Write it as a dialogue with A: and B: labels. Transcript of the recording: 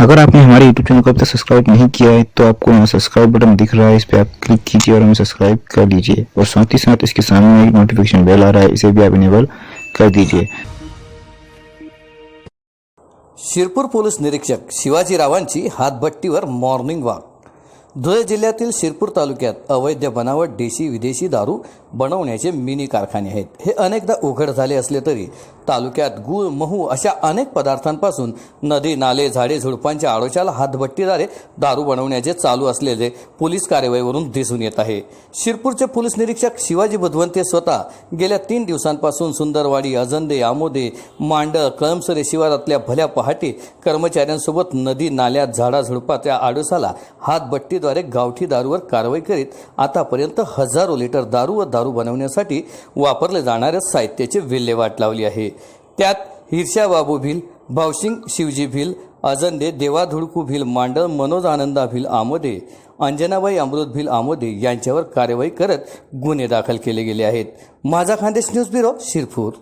A: अगर आपने हमारे YouTube चैनल को अब तक सब्सक्राइब नहीं किया है तो आपको यहाँ सब्सक्राइब बटन दिख रहा है, इस पर आप क्लिक कीजिए और हमें सब्सक्राइब कर लीजिए। और साथ ही साथ इसके सामने एक नोटिफिकेशन बेल आ रहा है, इसे भी आप इनेबल कर दीजिए।
B: शिरपुर पुलिस निरीक्षक शिवाजी शिवाजीरावांची हातभट्टीवर मॉर्निंग वॉक धुळे जिल्ह्यातील शिरपूर तालुक्यात अवैध बनावट देशी विदेशी दारू बनवण्याचे मिनी कारखाने आहेत. हे अनेकदा उघड झाले असले तरी तालुक्यात गूळ महू अशा अनेक पदार्थांपासून नदी नाले झाडे झुडपांच्या आडोशाला हातभट्टीद्वारे दारू बनवण्याचे चालू असलेले पोलीस कारवाईवरून दिसून येत आहे. शिरपूरचे पोलीस निरीक्षक शिवाजी बुधवंते स्वतः गेल्या तीन दिवसांपासून सुंदरवाडी अजंदे आमोदे मांडळ कळमसरे शिवारातल्या भल्या पहाटे कर्मचाऱ्यांसोबत नदी नाल्यात झाडाझुडपाच्या आडोसाला हातभट्टीद्वारे गावठी दारूवर कारवाई करीत आतापर्यंत हजारो लिटर दारू व दारू बनवण्यासाठी वापरले जाणाऱ्या साहित्याची विल्हेवाट लावली आहे. त्यात हिरशा बाबू भिल भावसिंग शिवजी भिल अजंदे देवाधुडकू भिल मांडळ मनोज आनंदा भिल आमोदे अंजनाबाई अमृत भिल आमोदे यांच्यावर कार्यवाही करत गुन्हे दाखल केले गेले आहेत. माझा खानदेश न्यूज ब्युरो शिरपूर.